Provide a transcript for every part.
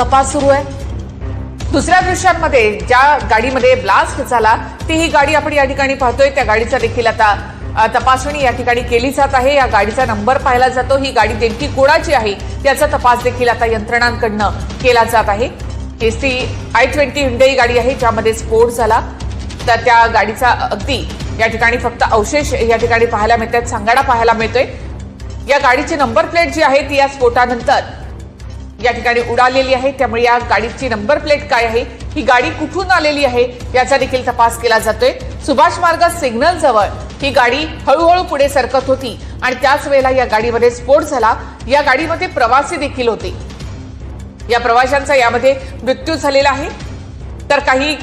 तपास सुरू आहे. दुसऱ्या दृश्यांमध्ये ज्या गाडीमध्ये ब्लास्ट झाला ती ही गाडी आपण या ठिकाणी पाहतोय. त्या गाडीचा देखील आता तपासणी या ठिकाणी केली जात आहे. या गाडीचा नंबर पाहिला जातो. ही गाडी नेमकी कोणाची आहे याचा तपास देखील आता यंत्रणांकडनं केला जात आहे. S T I twenty Hyundai गाडी आहे ज्यामध्ये स्फोट झाला. तर त्या गाडीचा अगदी या ठिकाणी फक्त अवशेष या ठिकाणी पाहायला मिळतात सांगाडा पाहायला मिळतोय. या गाडीची नंबर प्लेट जी आहे ती या स्फोटानंतर या ठिकाणी उडालेली आहे. त्यामुळे या गाडीची नंबर प्लेट काय आहे? ही गाडी कुठून आलेली आहे? याचा देखील तपास केला जातोय. सुभाष मार्ग सिग्नल जवळ ही गाडी हळूहळू पुढे सरकत होती आणि त्याच वेळेला या गाडीमध्ये स्फोट झाला. या गाडीमध्ये प्रवासी देखील होते. या प्रवाशांचा यामध्ये मृत्यू झालेला आहे. तर काही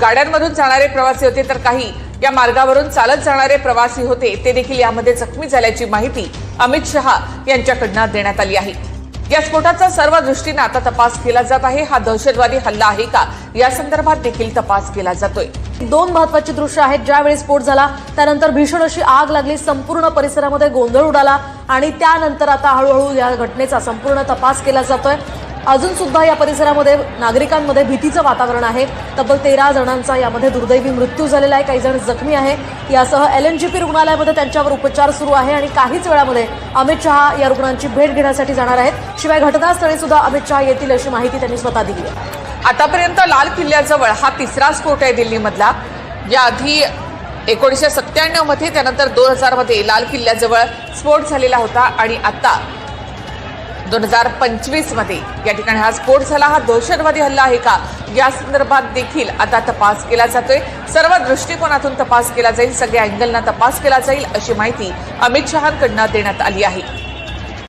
गाड्यांमधून जाणारे प्रवासी होते तर काही या मार्गावरून चालत जाणारे प्रवासी होते. ते देखील यामध्ये जखमी झाल्याची माहिती अमित शहा यांच्याकडनं देण्यात आली आहे. या स्फोटाचा सर्व दृष्टीनं आता तपास केला जात आहे. हा दहशतवादी हल्ला आहे का? या संदर्भात देखील तपास केला जातोय. दोन महत्वाची दृश्य आहेत. ज्यावेळी स्फोट झाला त्यानंतर भीषण अशी आग लागली संपूर्ण परिसरामध्ये गोंधळ उडाला आणि त्यानंतर आता हळूहळू या घटनेचा संपूर्ण तपास केला जातोय. अजून सुद्धा या परिसरामध्ये नागरिकांमध्ये भीतीचं वातावरण आहे. तब्बल तेरा जणांचा यामध्ये दुर्दैवी मृत्यू झालेला आहे. काही जण जखमी आहे यासह एल एन जी पी रुग्णालयामध्ये त्यांच्यावर उपचार सुरू आहे आणि काहीच वेळामध्ये अमित शहा या रुग्णांची भेट घेण्यासाठी जाणार आहेत. शिवाय घटनास्थळी सुद्धा अमित शहा येतील अशी माहिती त्यांनी स्वतः दिली आहे. आतापर्यंत लाल किल्ल्याजवळ हा तिसरा स्फोट आहे दिल्लीमधला. याआधी एकोणीसशे सत्त्याण्णवमध्ये त्यानंतर दोन हजारमध्ये लाल किल्ल्याजवळ स्फोट झालेला होता आणि आता दोन हजार पंचवीसमध्ये या ठिकाणी हा स्फोट झाला. हा दहशतवादी हल्ला आहे का? या संदर्भात देखील आता तपास केला जातोय. सर्व दृष्टिकोनातून तपास केला जाईल. सगळ्या अँगलना तपास केला जाईल अशी माहिती अमित शहाकडनं देण्यात आली आहे.